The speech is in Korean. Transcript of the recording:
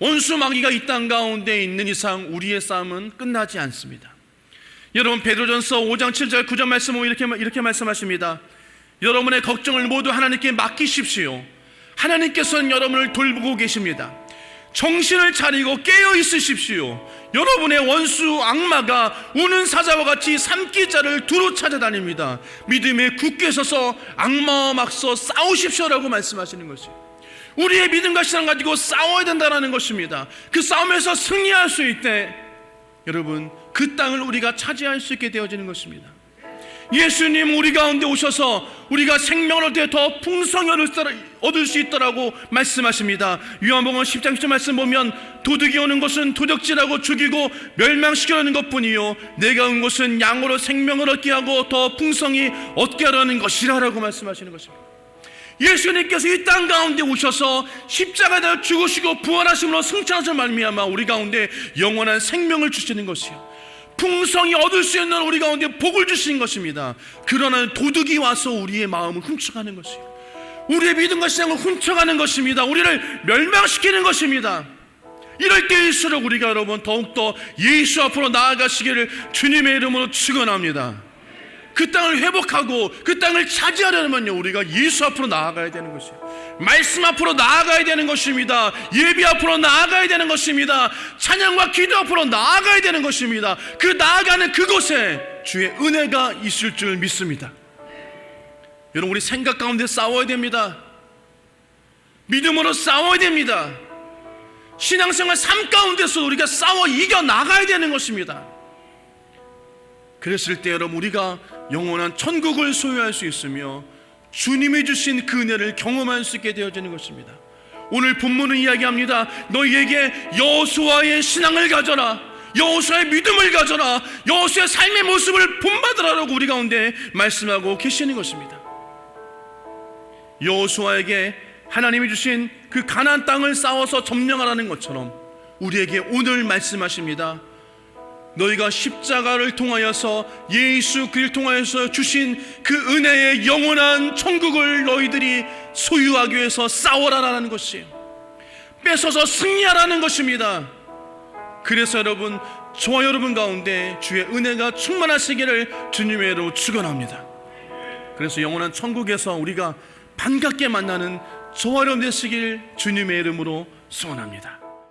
원수 마귀가 이 땅 가운데 있는 이상 우리의 싸움은 끝나지 않습니다. 여러분 베드로전서 5장 7절 9절 말씀 보면 이렇게 이렇게 말씀하십니다. 여러분의 걱정을 모두 하나님께 맡기십시오. 하나님께서는 여러분을 돌보고 계십니다. 정신을 차리고 깨어 있으십시오. 여러분의 원수 악마가 우는 사자와 같이 삼키자를 두루 찾아다닙니다. 믿음에 굳게 서서 악마와 맞서 싸우십시오라고 말씀하시는 것이에요. 우리의 믿음과 신앙 가지고 싸워야 된다는 것입니다. 그 싸움에서 승리할 수 있대 여러분 그 땅을 우리가 차지할 수 있게 되어지는 것입니다. 예수님 우리 가운데 오셔서 우리가 생명을 얻을 때더 풍성히 얻을 수 있다라고 말씀하십니다. 요한복음 10장 10절 말씀 보면 도둑이 오는 것은 도적질하고 죽이고 멸망시키려는 것뿐이요 내가 온 것은 양으로 생명을 얻게 하고 더 풍성히 얻게 하려는 것이라라고 말씀하시는 것입니다. 예수님께서 이 땅 가운데 오셔서 십자가에 죽으시고 부활하심으로 승천하신 말미암아 우리 가운데 영원한 생명을 주시는 것이요 풍성히 얻을 수 있는 우리 가운데 복을 주시는 것입니다. 그러나 도둑이 와서 우리의 마음을 훔쳐가는 것이요 우리의 믿음과 신앙을 훔쳐가는 것입니다. 우리를 멸망시키는 것입니다. 이럴 때일수록 우리가 여러분 더욱더 예수 앞으로 나아가시기를 주님의 이름으로 축원합니다. 그 땅을 회복하고 그 땅을 차지하려면요 우리가 예수 앞으로 나아가야 되는 것이에요. 말씀 앞으로 나아가야 되는 것입니다. 예비 앞으로 나아가야 되는 것입니다. 찬양과 기도 앞으로 나아가야 되는 것입니다. 그 나아가는 그곳에 주의 은혜가 있을 줄 믿습니다. 여러분 우리 생각 가운데 싸워야 됩니다. 믿음으로 싸워야 됩니다. 신앙생활 삶 가운데서 우리가 싸워 이겨 나가야 되는 것입니다. 그랬을 때 여러분 우리가 영원한 천국을 소유할 수 있으며 주님이 주신 그 은혜를 경험할 수 있게 되어지는 것입니다. 오늘 본문은 이야기합니다. 너희에게 여호수아의 신앙을 가져라. 여호수아의 믿음을 가져라. 여호수아의 삶의 모습을 본받으라라고 우리 가운데 말씀하고 계시는 것입니다. 여호수아에게 하나님이 주신 그 가나안 땅을 싸워서 점령하라는 것처럼 우리에게 오늘 말씀하십니다. 너희가 십자가를 통하여서 예수 그를 통하여서 주신 그 은혜의 영원한 천국을 너희들이 소유하기 위해서 싸워라라는 것이에요. 뺏어서 승리하라는 것입니다. 그래서 여러분 저와 여러분 가운데 주의 은혜가 충만하시기를 주님의 이름으로 축원합니다. 그래서 영원한 천국에서 우리가 반갑게 만나는 저와 여러분 되시길 주님의 이름으로 소원합니다.